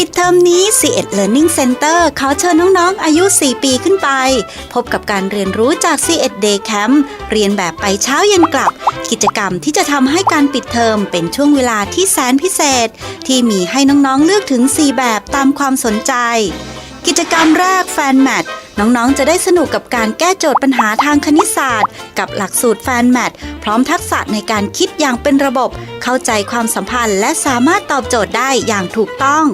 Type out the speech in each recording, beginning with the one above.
ปิดเทอมนี้ C1 Learning Center ขอเชิญน้อง ๆ อายุ 4 ปีขึ้นไป พบกับการเรียนรู้จาก C1 Day Camp เรียนแบบไปเช้าเย็นกลับ กิจกรรมที่จะทำให้การปิดเทอมเป็นช่วงเวลาที่แสนพิเศษ ที่มีให้น้องๆเลือกถึง 4 แบบตามความสนใจ กิจกรรมแรกแฟนแมทน้องๆ จะได้สนุกกับการแก้โจทย์ปัญหาทางคณิตศาสตร์ กับหลักสูตรแฟนแมทพร้อมทักษะในการคิดอย่างเป็นระบบ เข้าใจความสัมพันธ์ และสามารถตอบโจทย์ได้อย่างถูกต้อง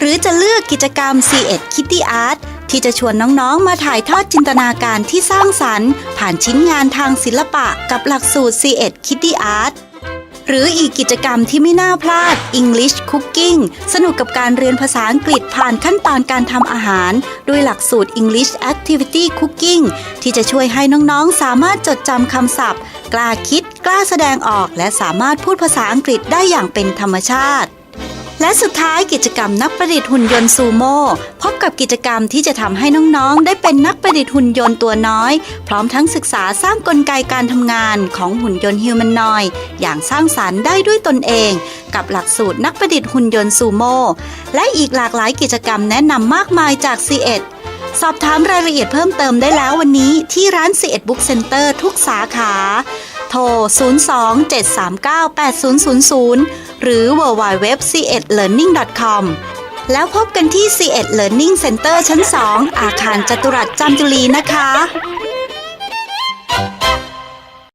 หรือจะเลือกกิจกรรม C1 Kitty Art ที่จะชวนน้องๆ มาถ่ายทอดจินตนาการที่สร้างสรรค์ ผ่านชิ้นงานทางศิลปะกับหลักสูตร C1 Kitty Art หรืออีกกิจกรรมที่ไม่น่าพลาด English Cooking สนุกกับการเรียนภาษาอังกฤษผ่านขั้นตอนการทำอาหาร ด้วยหลักสูตร English Activity Cooking ที่จะช่วยให้น้องๆ สามารถจดจำคำศัพท์ กล้าคิด กล้าแสดงออก และสามารถพูดภาษาอังกฤษได้อย่างเป็นธรรมชาติ และสุดท้ายกิจกรรมนักประดิษฐ์หุ่นยนต์ซูโม่พบกับกิจกรรมที่จะทำให้น้องๆ ได้เป็นนักประดิษฐ์หุ่นยนต์ตัวน้อย พร้อมทั้งศึกษาสร้างกลไกการทำงานของหุ่นยนต์ฮิวแมนนอยด์อย่างสร้างสารรค์ได้ด้วยตนเอง กับหลักสูตรนักประดิษฐ์หุ่นยนต์ซูโม่และอีกหลากหลายกิจกรรมแนะนำมากมายจาก C1 สอบถามรายละเอียดเพิ่มเติมได้แล้ววันนี้ที่ร้าน C1 Book Center ทุกสาขา โทร 027398000 หรือ www.c1learning.com แล้วพบกันที่ C1 Learning Center ชั้น 2 อาคารจตุรัสจามจุรีนะคะ